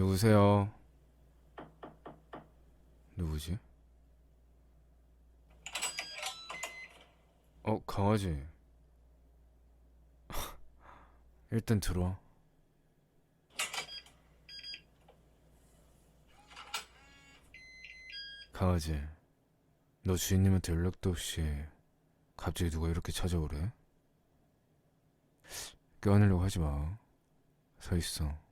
누구세요? 누구지? 어, 강아지. 일단 들어와. 강아지, 너 주인님한테 연락도 없이 갑자기 누가 이렇게 찾아오래? 껴안으려고 하지 마. 서 있어.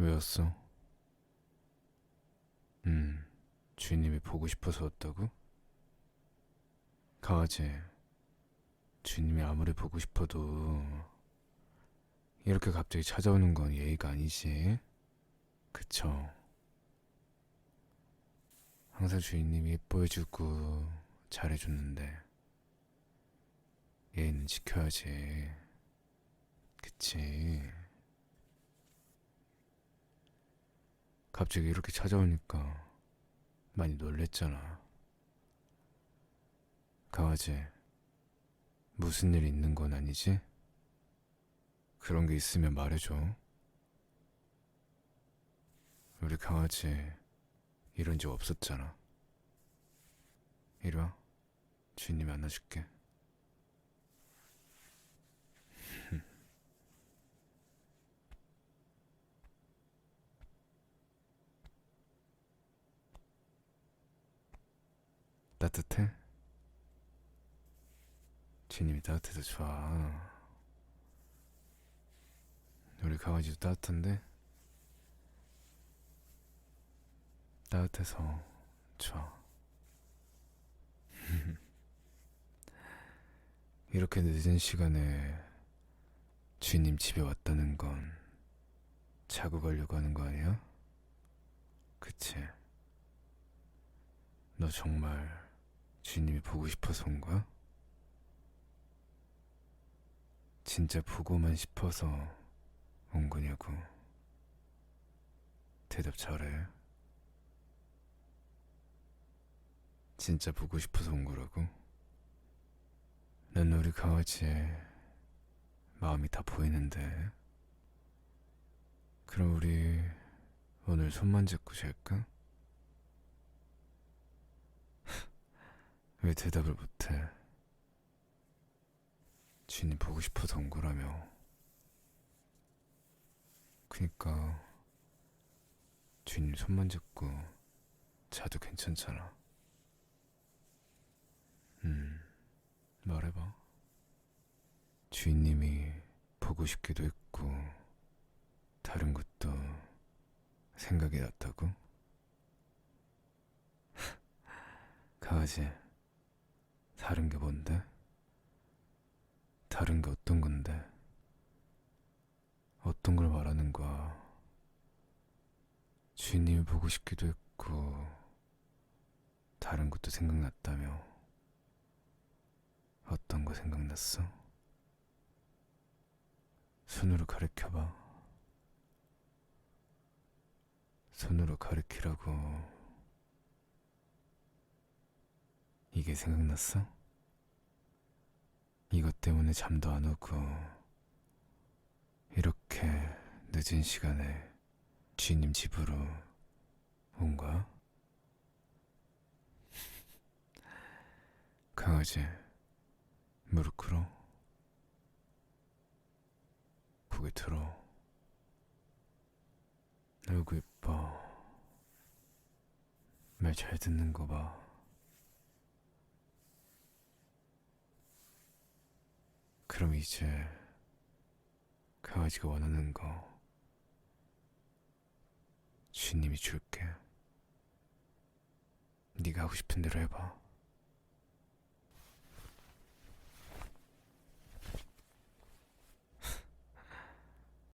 왜 왔어? 음, 주인님이 보고 싶어서 왔다고? 강아지, 주인님이 아무리 보고 싶어도 이렇게 갑자기 찾아오는 건 예의가 아니지. 그쵸? 항상 주인님이 예뻐해주고 잘해줬는데 예의는 지켜야지. 그치? 갑자기 이렇게 찾아오니까 많이 놀랬잖아. 강아지, 무슨 일 있는 건 아니지? 그런 게 있으면 말해줘. 우리 강아지 이런 적 없었잖아. 이리 와. 주인님이 안아줄게. 따뜻해? 주님이 따뜻해서 좋아. 우리 강아지도 따뜻한데? 따뜻해서 좋아. 이렇게 늦은 시간에 주인님 집에 왔다는 건 자고 가려고 하는 거 아니야? 그치? 너 정말 주인님이 보고 싶어서 온 거야? 진짜 보고만 싶어서 온 거냐고. 대답 잘해. 진짜 보고 싶어서 온 거라고? 난 우리 강아지의 마음이 다 보이는데. 그럼 우리 오늘 손만 잡고 잘까? 왜 대답을 못해? 주인이 보고 싶어서 온 거라며. 그니까 주인님 손만 잡고 자도 괜찮잖아. 음, 말해봐. 주인님이 보고 싶기도 했고 다른 것도 생각이 났다고? 강아지. 다른 게 뭔데? 다른 게 어떤 건데? 어떤 걸 말하는 거야? 주인님이 보고 싶기도 했고, 다른 것도 생각났다며. 어떤 거 생각났어? 손으로 가리켜봐. 손으로 가리키라고. 이게 생각났어? 이것 때문에 잠도 안 오고 이렇게 늦은 시간에 주인님 집으로 온 거야? 강아지 무릎 꿇어 고개 들어? 아이고 예뻐? 말 잘 듣는 거봐 그럼 이제 강아지가 원하는 거 주님이 줄게. 네가 하고 싶은 대로 해봐.